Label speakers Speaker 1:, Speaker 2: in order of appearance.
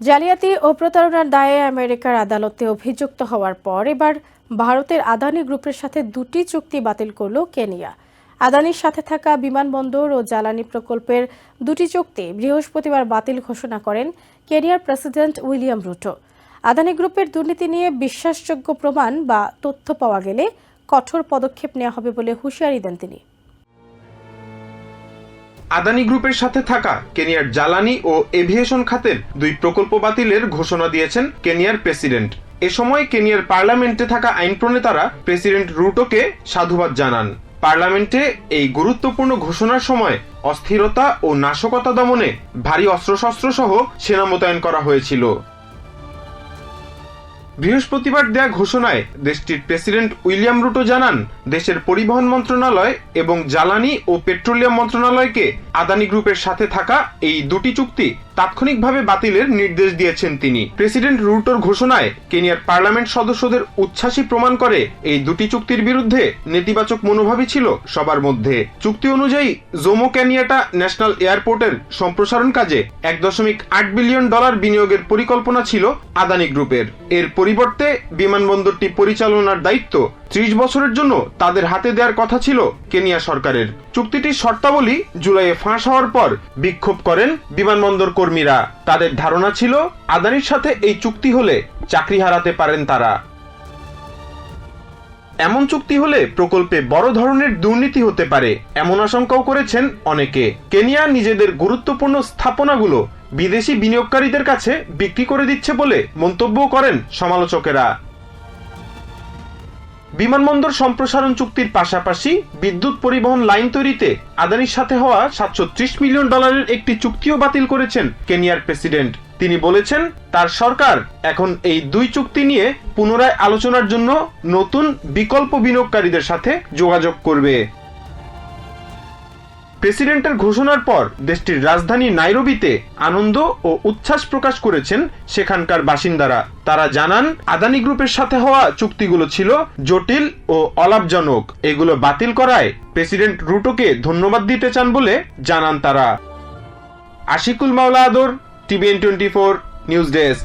Speaker 1: জালিয়াতি ও প্রতারণার দায়ে আমেরিকার আদালতে অভিযুক্ত হওয়ার পর এবার ভারতের আদানি গ্রুপের সাথে দুটি চুক্তি বাতিল করল কেনিয়া। আদানির সাথে থাকা বিমানবন্দর ও জ্বালানি প্রকল্পের দুটি চুক্তি বৃহস্পতিবার বাতিল ঘোষণা করেন কেনিয়ার প্রেসিডেন্ট উইলিয়াম রুটো। আদানি গ্রুপের দুর্নীতি নিয়ে বিশ্বাসযোগ্য প্রমাণ বা তথ্য পাওয়া গেলে কঠোর পদক্ষেপ নেওয়া হবে বলে হুঁশিয়ারি দেন তিনি।
Speaker 2: আদানি গ্রুপের সাথে থাকা কেনিয়ার জ্বালানি ও এভিয়েশন খাতের দুই প্রকল্প বাতিলের ঘোষণা দিয়েছেন কেনিয়ার প্রেসিডেন্ট। এ সময় কেনিয়ার পার্লামেন্টে থাকা আইন প্রণেতারা প্রেসিডেন্ট রুটোকে সাধুবাদ জানান। পার্লামেন্টে এই গুরুত্বপূর্ণ ঘোষণার সময় অস্থিরতা ও নাশকতা দমনে ভারী অস্ত্রশস্ত্র সহ সেনা মোতায়েন করা হয়েছিল। বৃহস্পতিবার দেয়া ঘোষণায় দেশটির প্রেসিডেন্ট উইলিয়াম রুটো জানান, দেশের পরিবহন মন্ত্রণালয় এবং জ্বালানি ও পেট্রোলিয়াম মন্ত্রণালয়কে আদানি গ্রুপের সাথে থাকা এই দুটি চুক্তি তাৎক্ষণিকভাবে বাতিলের নির্দেশ দিয়েছেন তিনি। প্রেসিডেন্ট রুটোর ঘোষণায় কেনিয়ার পার্লামেন্ট সদস্যদের উচ্ছ্বাসী প্রমাণ করে এই দুটি চুক্তির বিরুদ্ধে নেতিবাচক মনোভাবই ছিল সবার মধ্যে। চুক্তি অনুযায়ী জোমো ক্যানিয়াটা ন্যাশনাল এয়ারপোর্টের সম্প্রসারণ কাজে এক দশমিক আট বিলিয়ন ডলার বিনিয়োগের পরিকল্পনা ছিল আদানি গ্রুপের। এর পরিবর্তে বিমানবন্দরটি পরিচালনার দায়িত্ব ত্রিশ বছরের জন্য তাদের হাতে দেওয়ার কথা ছিল কেনিয়া সরকারের। চুক্তিটির শর্তাবলী জুলাইয়ে ফাঁস হওয়ার পর বিক্ষোভ করেন বিমানবন্দর কর্মীরা। তাদের ধারণা ছিল আদানির সাথে এই চুক্তি হলে চাকরি হারাতে পারেন তারা। এমন চুক্তি হলে প্রকল্পে বড় ধরনের দুর্নীতি হতে পারে, এমন আশঙ্কাও করেছেন অনেকে। কেনিয়া নিজেদের গুরুত্বপূর্ণ স্থাপনাগুলো বিদেশি বিনিয়োগকারীদের কাছে বিক্রি করে দিচ্ছে বলে মন্তব্য করেন সমালোচকেরা। বিমানবন্দর সম্প্রসারণ চুক্তির পাশাপাশি বিদ্যুৎ পরিবহন লাইন তৈরিতে আদানির সাথে হওয়া সাতশো ত্রিশ মিলিয়ন ডলারের একটি চুক্তিও বাতিল করেছেন কেনিয়ার প্রেসিডেন্ট। তিনি বলেছেন, তার সরকার এখন এই দুই চুক্তি নিয়ে পুনরায় আলোচনার জন্য নতুন বিকল্প বিনিয়োগকারীদের সাথে যোগাযোগ করবে। প্রেসিডেন্টের ঘোষণার পর দেশটির রাজধানী নাইরোবিতে আনন্দ ও উচ্ছ্বাস প্রকাশ করেছেন সেখানকার বাসিন্দারা। তারা জানান, আদানি গ্রুপের সাথে হওয়া চুক্তিগুলো ছিল জটিল ও অলাভজনক। এগুলো বাতিল করায় প্রেসিডেন্ট রুটোকে ধন্যবাদ দিতে চান বলে জানান তারা। Ashikul Mawla Adar, TVN twenty four news desk.